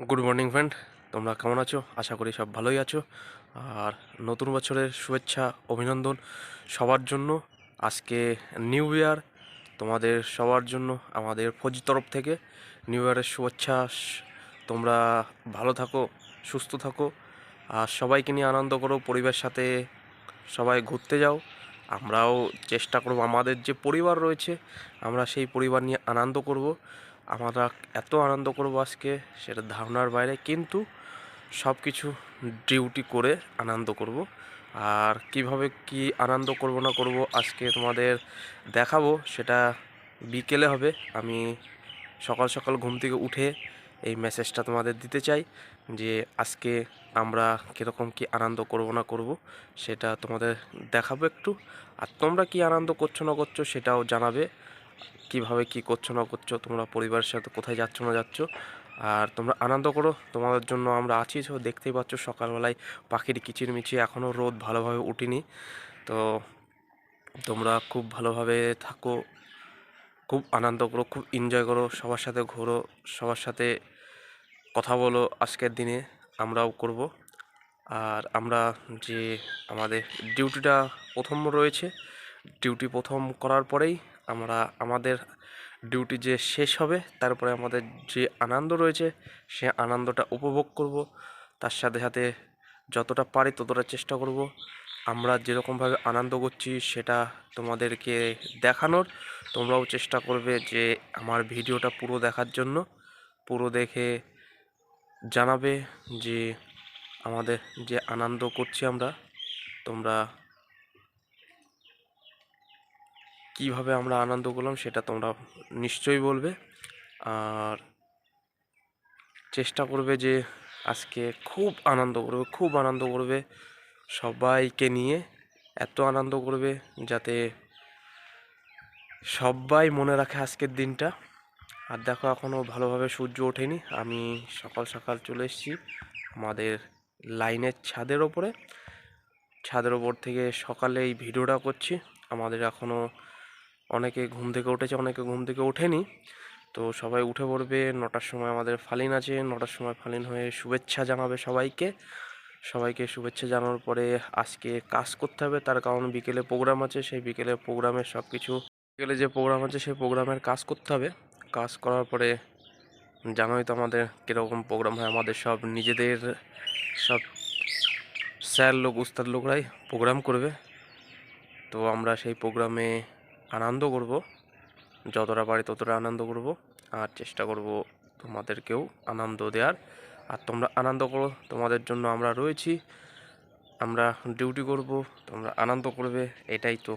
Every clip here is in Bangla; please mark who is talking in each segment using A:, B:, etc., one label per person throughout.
A: গুড মর্নিং ফ্রেন্ড তোমরা কেমন আছো? আশা করি সব ভালোই আছো। আর নতুন বছরের শুভেচ্ছা, অভিনন্দন সবার জন্য। আজকে নিউ ইয়ার তোমাদের সবার জন্য, আমাদের ফৌজি তরফ থেকে নিউ ইয়ারের শুভেচ্ছা। তোমরা ভালো থাকো, সুস্থ থাকো, আর সবাইকে নিয়ে আনন্দ করো, পরিবারের সাথে সবাই ঘুরতে যাও। আমরাও চেষ্টা করব, আমাদের যে পরিবার রয়েছে, আমরা সেই পরিবার নিয়ে আনন্দ করব। আমরা এত আনন্দ করব আজকে, সেটা ধারণার বাইরে, কিন্তু সব কিছু ডিউটি করে আনন্দ করব। আর কীভাবে কি আনন্দ করব না করব আজকে তোমাদের দেখাবো, সেটা বিকেলে হবে। আমি সকাল সকাল ঘুম থেকে উঠে এই মেসেজটা তোমাদের দিতে চাই, যে আজকে আমরা কীরকম কি আনন্দ করব না করব, সেটা তোমাদের দেখাবো একটু। আর তোমরা কি আনন্দ করছ না করছ সেটাও জানাবে। কীভাবে কি করছ, না করছ, তোমরা পরিবারের সাথে কোথায় যাচ্ছ, না যাচ্ছ, আর তোমরা আনন্দ করো। তোমাদের জন্য আমরা আছি তো দেখতেই পাচ্ছ সকালবেলায় পাখির কিচিরমিচি এখনও রোদ ভালোভাবে উঠিনি। তো তোমরা খুব ভালোভাবে থাকো, খুব আনন্দ করো, খুব এনজয় করো, সবার সাথে ঘোরো, সবার সাথে কথা বলো আজকের দিনে, আমরাও করব। আর আমরা যে আমাদের ডিউটিটা প্রথম রয়েছে ডিউটি প্রথম করার পরেই আমরা, আমাদের ডিউটি যে শেষ হবে, তারপরে আমাদের যে আনন্দ রয়েছে, সে আনন্দটা উপভোগ করব। তার সাথে সাথে যতটা পারি ততটা চেষ্টা করব। আমরা যেরকমভাবে আনন্দ করছি, সেটা তোমাদেরকে দেখানোর। তোমরাও চেষ্টা করবে যে আমার ভিডিওটা পুরো দেখার জন্য। পুরো দেখে জানাবে যে আমাদের যে আনন্দ করছি আমরা, তোমরা কীভাবে আমরা আনন্দ করলাম সেটা তোমরা নিশ্চয়ই বলবে। আর চেষ্টা করবে যে আজকে খুব আনন্দ করবে, খুব আনন্দ করবে সবাইকে নিয়ে, এত আনন্দ করবে যাতে সবাই মনে রাখে আজকের দিনটা। আর দেখো এখনও ভালোভাবে সূর্য ওঠেনি, আমি সকাল সকাল চলে এসেছি আমাদের লাইনের ছাদের ওপরে। ছাদের ওপর থেকে সকালে এই ভিডিওটা করছি, আমাদের এখনও অনেকে ঘুম থেকে উঠেছে, অনেকে ঘুম থেকে ওঠেনি। তো সবাই উঠে পড়বে, নটার সময় আমাদের ফালিন আছে, নটার সময় ফালিন হয়ে শুভেচ্ছা জানাবে সবাইকে। সবাইকে শুভেচ্ছা জানানোর পরে আজকে কাজ করতে হবে, তার কারণ বিকেলে প্রোগ্রাম আছে, সেই বিকেলে প্রোগ্রামের সব কিছু বিকেলে যে প্রোগ্রাম আছে, সেই প্রোগ্রামের কাজ করতে হবে। কাজ করার পরে জানোই তো আমাদের কীরকম প্রোগ্রাম হয়, আমাদের সব নিজেদের সব স্যার লোক, উস্তাদ লোকরাই প্রোগ্রাম করবে। তো আমরা সেই প্রোগ্রামে আনন্দ করব। যতটা পারি ততটা আনন্দ করব আর চেষ্টা করব তোমাদেরকেও আনন্দ দেওয়ার। আর তোমরা আনন্দ করো, তোমাদের জন্য আমরা রয়েছি। আমরা ডিউটি করব, তোমরা আনন্দ করবে, এটাই তো।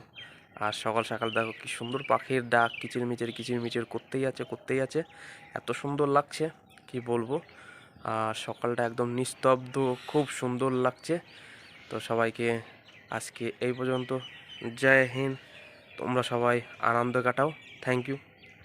A: আর সকাল সকাল দেখো কি সুন্দর পাখির ডাক, কিচিরমিচির কিচিরমিচির করতেই আছে করতেই আছে। এত সুন্দর লাগছে, কি বলব? আর সকালটা একদম নিস্তব্ধ, খুব সুন্দর লাগছে। তো সবাইকে আজকে এই পর্যন্ত। জয় হিন্দ। তোমরা সবাই আনন্দ কাটাও। Thank you